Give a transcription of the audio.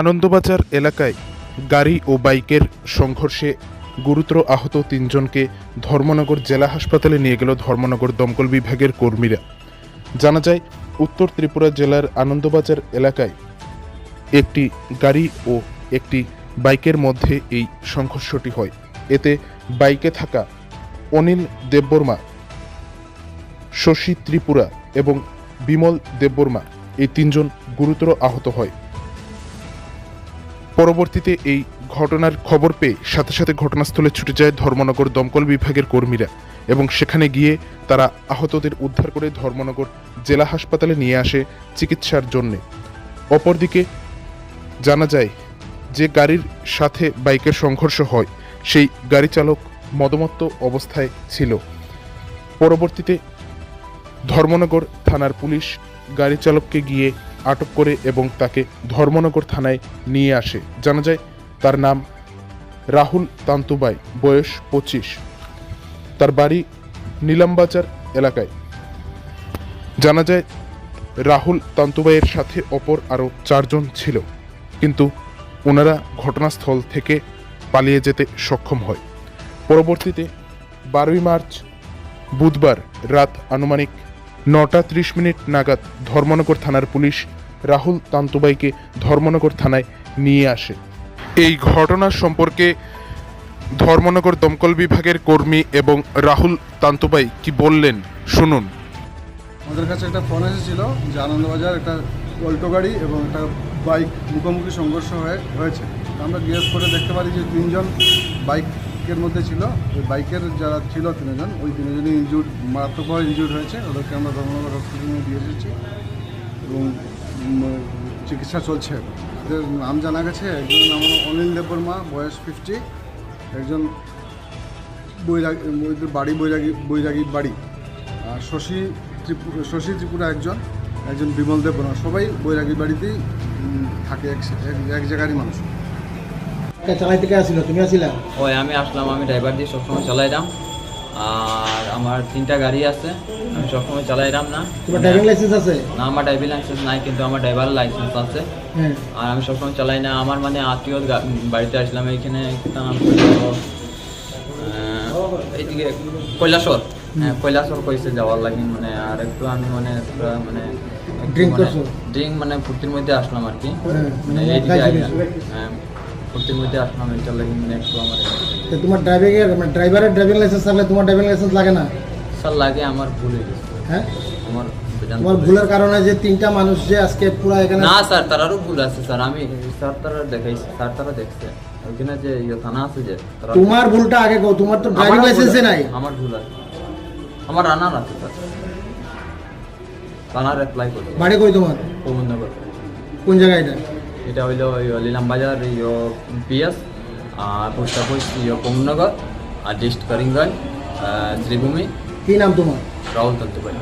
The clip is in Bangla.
আনন্দবাজার এলাকায় গাড়ি ও বাইকের সংঘর্ষে গুরুতর আহত তিনজনকে ধর্মনগর জেলা হাসপাতালে নিয়ে গেল ধর্মনগর দমকল বিভাগের কর্মীরা। জানা যায়, উত্তর ত্রিপুরা জেলার আনন্দবাজার এলাকায় একটি গাড়ি ও একটি বাইকের মধ্যে এই সংঘর্ষটি হয়। এতে বাইকে থাকা অনিল দেববর্মা, শশী ত্রিপুরা এবং বিমল দেববর্মা এই তিনজন গুরুতর আহত হয়। পরবর্তীতে এই ঘটনার খবর পেয়ে সাথে সাথে ঘটনাস্থলে ছুটে যায় ধর্মনগর দমকল বিভাগের কর্মীরা এবং সেখানে গিয়ে তারা আহতদের উদ্ধার করে ধর্মনগর জেলা হাসপাতালে নিয়ে আসে চিকিৎসার জন্যে। অপরদিকে জানা যায়, যে গাড়ির সাথে বাইকের সংঘর্ষ হয়, সেই গাড়ি চালক মদমত্ত অবস্থায় ছিল। পরবর্তীতে ধর্মনগর থানার পুলিশ গাড়ি চালককে গিয়ে আটক করে এবং তাকে ধর্মনগর থানায় নিয়ে আসে। জানা যায়, তার নাম রাহুল তান্তুবাই, বয়স পঁচিশ। তার বাড়ি নীলামবাজার এলাকায়। জানা যায়, রাহুল তান্তুবাইয়ের সাথে অপর আরও চারজন ছিল। কিন্তু ওনারা ঘটনাস্থল থেকে পালিয়ে যেতে সক্ষম হয়। পরবর্তীতে বারোই মার্চ বুধবার রাত আনুমানিক নটা ত্রিশ মিনিট নাগাদ ধর্মনগর থানার পুলিশ রাহুল তান্তুবাইকে ধর্মনগর থানায় নিয়ে আসে। এই ঘটনা সম্পর্কে ধর্মনগর দমকল বিভাগের কর্মী এবং রাহুল তান্তুবাই কি বললেন, শুনুন। আমাদের কাছে একটা ফোন এসেছিল যে আনন্দবাজার একটা অল্টো গাড়ি এবং একটা বাইক মুখোমুখি সংঘর্ষ হয়ে হয়েছে। আমরা জিজ্ঞেস করে দেখতে পারি যে তিনজন বাইকের মধ্যে ছিল, ওই বাইকের যারা ছিল তিনজন, ওই তিনজনই ইনজুর্ড মারাত্মকভাবে ইনজুর্ড হয়েছে। ওদেরকে আমরা ধর্মনগর হসপিটালে দিয়ে এসেছি এবং চিকিৎসা চলছে। এদের নাম জানা গেছে একজন নাম অনিল দেববর্মা, বয়স ফিফটি একজন বৈরাগী বাড়ি বৈরাগী, বৈরাগীর বাড়ি। আর শশী ত্রিপুরা শশী ত্রিপুরা একজন একজন বিমল দেব বর্মা সবাই বৈরাগীর বাড়িতেই থাকে এক, এক- জায়গারই মানুষ। চালাইতে কে আসিল তুমি আসিলা? ওই আমি আসলাম আমি ড্রাইভার দিয়ে সবসময় চালাইলাম আর আমার তিনটা গাড়ি আছে আমি সবসময় চালাইলাম না। তোমার ড্রাইভিং লাইসেন্স আছে? না আমার ড্রাইভিং লাইসেন্স নাই কিন্তু আমার ড্রাইভার লাইসেন্স আছে। হ্যাঁ। আর আমি সবসময় চালাই না আমার মানে আত্মীয় বাড়িতে আসলাম এইখানে তার নাম এইদিকে কৈলাসর। হ্যাঁ কৈলাসর কইছে যাওয়ার লাগে মানে আর একটু আমি মানে মানে Drink করছ? ড্রিঙ্ক মানে ফুর্তির মধ্যে আসলাম আর কি। হ্যাঁ, মানে মানে এইদিকে খাইছো আইলাম। বেশি? হ্যাঁ ফুর্তির মধ্যে আসলাম এটার লাগে মানে একটু আমার তো তোমার ড্রাইভিং এর মানে ড্রাইভারের ড্রাইভিং লাইসেন্স থাকলে তোমার ড্রাইভিং লাইসেন্স লাগে না? স্যার লাগে আমার ভুল হয়ে গেছে। হ্যাঁ? আমার জানতে তোমার হবে। ভুলের কারণে যে তিনটা মানুষ যে আজকে পুরো এখানে না স্যার তারারও ভুল আছে স্যার। আমি স্যার তারা দেখাইছি স্যার তারা দেখছে। ওইখানে যে ইয়ে থানা আছে যে তারা তোমার ভুলটা আগে কো তোমার তো ড্রাইভিং আমারও ভুল লাইসেন্সই আছে, নাই। আমার ভুল আছে। আমার রানার আছে স্যার। থানার অ্যাপ্লাই করছে বাড়ি কই তোমার? প্রবন্ধনগর কোন জায়গায় এটা? এটা হইল লিলাম বাজার ইয়ো পিএস আর পোস্ট অফিস ইয়ো কমনগর আর ডিস্ট করিমগঞ্জ শ্রীভূমি কি নাম তোমার? রাহুল তন্তুবাই